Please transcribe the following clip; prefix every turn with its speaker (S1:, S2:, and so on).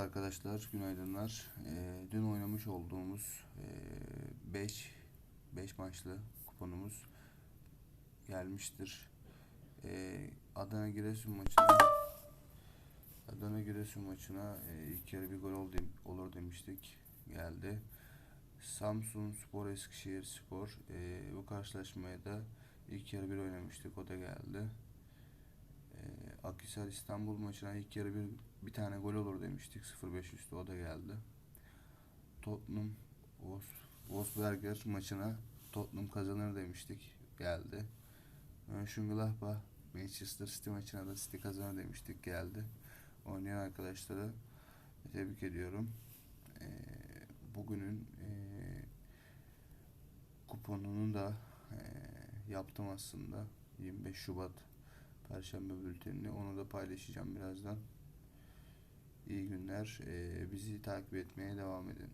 S1: arkadaşlar, günaydınlar. Ee, dün oynamış olduğumuz 5 5 maçlı kuponumuz gelmiştir. Ee, Adana Giresun maçına Adana Giresun maçına e, ilk yarı bir gol ol olur demiştik. Geldi. Samsun Spor Eskişehir Spor e, bu karşılaşmaya da ilk yarı bir oynamıştık. O da geldi. E, Akhisar İstanbul maçına ilk yarı bir bir tane gol olur demiştik. 0-5 üstü o da geldi. Tottenham Wolfs- Wolfsberger maçına Tottenham kazanır demiştik. Geldi. Mönchengladbach Manchester City maçına da City kazanır demiştik. Geldi. Oynayan arkadaşları tebrik ediyorum. Ee, bugünün ee, kuponunu da ee, yaptım aslında. 25 Şubat Perşembe bültenini. Onu da paylaşacağım birazdan. İyi günler. Ee, bizi takip etmeye devam edin.